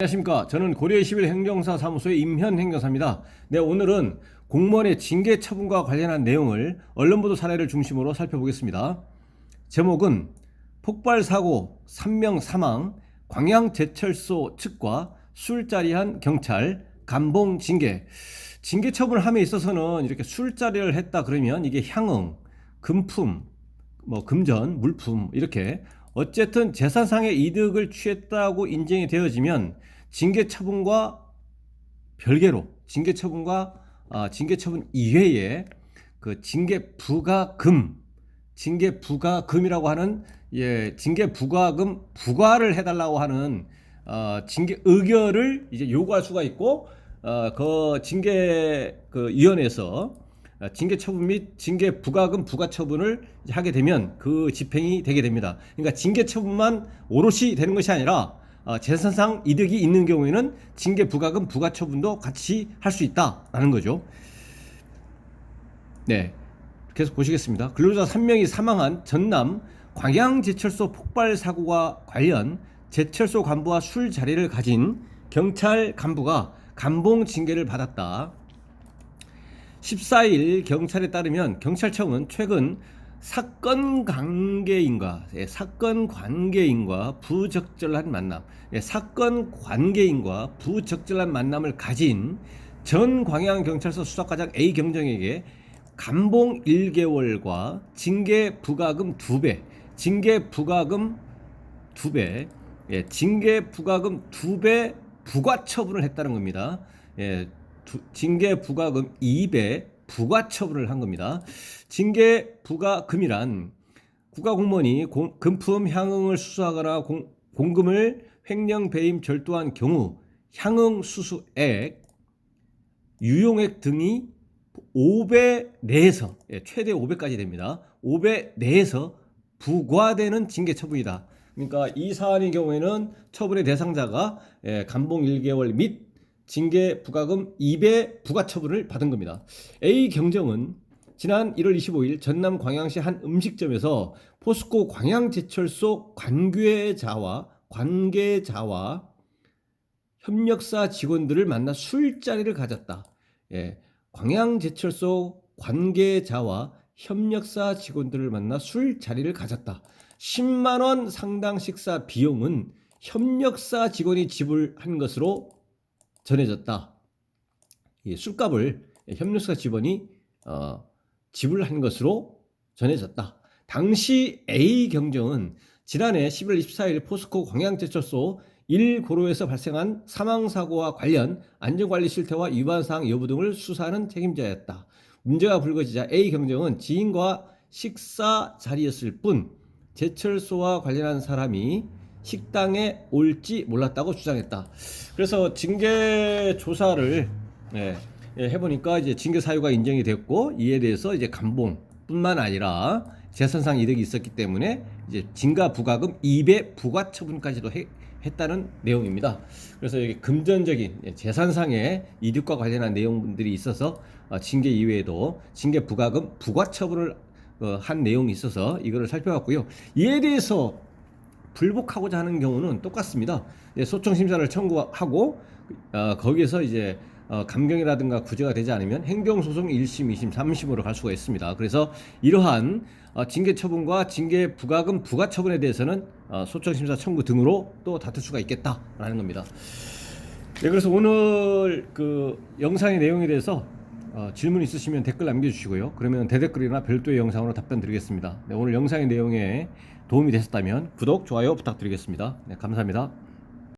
안녕하십니까. 저는 고려 21 행정사 사무소의 임현 행정사입니다. 네, 오늘은 공무원의 징계 처분과 관련한 내용을 언론 보도 사례를 중심으로 살펴보겠습니다. 제목은 폭발 사고 3명 사망, 광양제철소 측과 술자리한 경찰, 감봉 징계. 징계 처분함에 있어서는 이렇게 술자리를 했다 그러면 이게 향응, 금품, 뭐 금전, 물품 이렇게 어쨌든 재산상의 이득을 취했다고 인정이 되어지면 징계 처분과 별개로 징계 처분과 아, 징계 처분 이외에 그 징계 부과금, 징계 부과금이라고 하는 예, 징계 부과금 부과를 해달라고 하는 어, 징계 의결을 이제 요구할 수가 있고 어, 그 징계 그 위원회에서 어, 징계 처분 및 징계 부과금 부과 처분을 하게 되면 그 집행이 되게 됩니다. 그러니까 징계 처분만 오롯이 되는 것이 아니라 어, 재산상 이득이 있는 경우에는 징계 부과금 부과 처분도 같이 할 수 있다라는 거죠. 네. 계속 보시겠습니다. 근로자 3명이 사망한 전남 광양제철소 폭발 사고와 관련 제철소 간부와 술 자리를 가진 경찰 간부가 감봉 징계를 받았다. 14일 경찰에 따르면 경찰청은 최근 사건 관계인과 예, 사건 관계인과 부적절한 만남, 예, 사건 관계인과 부적절한 만남을 가진 전 광양 경찰서 수사과장 A 경정에게 감봉 1개월과 징계 부과금 2배, 징계 부과금 2배, 예, 징계 부과금 2배 부과 처분을 했다는 겁니다. 예, 두- 징계 부과금 2배 부과 처분을 한 겁니다. 징계 부과금이란 국가 공무원이 공- 금품 향응을 수수하거나 공, 공금을 횡령 배임 절도한 경우 향응 수수액, 유용액 등이 5배 내에서 예, 최대 5배까지 됩니다. 5배 내에서 부과되는 징계 처분이다. 그러니까 이 사안의 경우에는 처분의 대상자가 예, 감봉 1개월 및 징계 부과금 2배 부과 처분을 받은 겁니다. A 경정은 지난 1월 25일 전남 광양시 한 음식점에서 포스코 광양제철소 관계자와 관계자와 협력사 직원들을 만나 술자리를 가졌다. 예, 광양제철소 관계자와 협력사 직원들을 만나 술자리를 가졌다. 10만 원 상당 식사 비용은 협력사 직원이 지불한 것으로 전해졌다. 이 술값을 협력사 직원이 어, 지불한 것으로 전해졌다. 당시 A 경정은 지난해 11월 24일 포스코 광양제철소 1고로에서 발생한 사망사고와 관련 안전관리 실태와 위반사항 여부 등을 수사하는 책임자였다. 문제가 불거지자 A 경정은 지인과 식사 자리였을 뿐 제철소와 관련한 사람이 식당에 올지 몰랐다고 주장했다. 그래서 징계 조사를 예, 예, 해보니까 이제 징계 사유가 인정이 됐고 이에 대해서 이제 감봉뿐만 아니라 재산상 이득이 있었기 때문에 이제 징가 부과금 2배 부과 처분까지도 해- 했다는 내용입니다. 그래서 여기 금전적인 예, 재산상의 이득과 관련한 내용들이 있어서 어, 징계 이외에도 징계 부과금 부과 처분을 어, 한 내용이 있어서 이거를 살펴봤고요. 이에 대해서 불복하고자 하는 경우는 똑같습니다. 예, 소청 심사를 청구하고 어, 거기에서 이제 어, 감경이라든가 구제가 되지 않으면 행정소송 1심, 2심, 3심으로 갈 수가 있습니다. 그래서 이러한 어, 징계 처분과 징계 부과금 부과 처분에 대해서는 어, 소청 심사 청구 등으로 또 다툴 수가 있겠다라는 겁니다. 네, 그래서 오늘 그 영상의 내용에 대해서 어, 질문 있으시면 댓글 남겨주시고요. 그러면 대댓글이나 별도의 영상으로 답변 드리겠습니다. 네, 오늘 영상의 내용에 도움이 되셨다면 구독, 좋아요 부탁드리겠습니다. 네, 감사합니다.